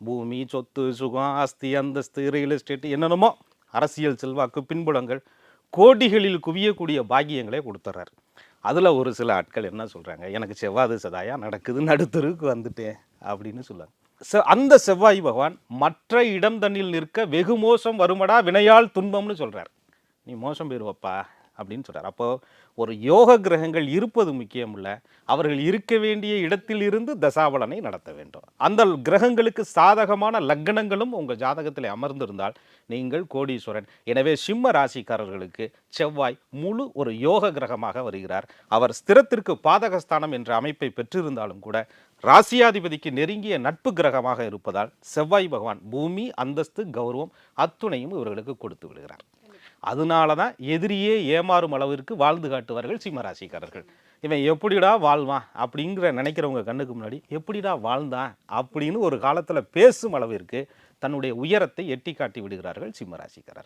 பூமி சொத்து சுகம் ஆஸ்தி அந்தஸ்து ரியல் எஸ்டேட் என்னென்னமோ அரசியல் செல்வாக்கு பின்புலங்கள் கோடிகளில் குவியக்கூடிய பாக்கியங்களே கொடுத்துட்றாரு அதில் ஒரு சில ஆட்கள் என்ன சொல்கிறாங்க எனக்கு செவ்வாது சதாயா நடக்குது நடுத்தருக்கு வந்துட்டேன் அப்படின்னு சொல்லுவாங்க செ அந்த செவ்வாய் பகவான் மற்ற இடம் தண்ணில் நிற்க வெகு மோசம் வருமடா வினையால் துன்பம்னு சொல்கிறார் நீ மோசம் போயிடுவப்பா அப்படின்னு சொல்கிறார் அப்போது ஒரு யோக கிரகங்கள் இருப்பது முக்கியம் இல்லை அவர்கள் இருக்க வேண்டிய இடத்தில் இருந்து தசாபலனை நடத்த வேண்டும். அந்த கிரகங்களுக்கு சாதகமான லக்னங்களும் உங்கள் ஜாதகத்தில் அமர்ந்திருந்தால் நீங்கள் கோடீஸ்வரன். எனவே சிம்ம ராசிக்காரர்களுக்கு செவ்வாய் முழு ஒரு யோக கிரகமாக வருகிறார். அவர் ஸ்திரத்திற்கு பாதகஸ்தானம் என்ற அமைப்பை பெற்றிருந்தாலும் கூட ராசியாதிபதிக்கு நெருங்கிய நட்பு கிரகமாக இருப்பதால் செவ்வாய் பகவான் பூமி அந்தஸ்து கௌரவம் அத்துணையும் இவர்களுக்கு கொடுத்து விடுகிறார். அதனால தான் எதிரியே ஏமாறும் அளவிற்கு வாழ்ந்து காட்டுவார்கள் சிம்மராசிக்காரர்கள். இவன் எப்படிடா வாழ்வான் அப்படிங்கிற நினைக்கிறவங்க கண்ணுக்கு முன்னாடி எப்படிடா வாழ்ந்தான் அப்படின்னு ஒரு காலத்தில் பேசும் அளவிற்கு தன்னுடைய உயரத்தை எட்டி காட்டி விடுகிறார்கள் சிம்மராசிக்காரர்கள்.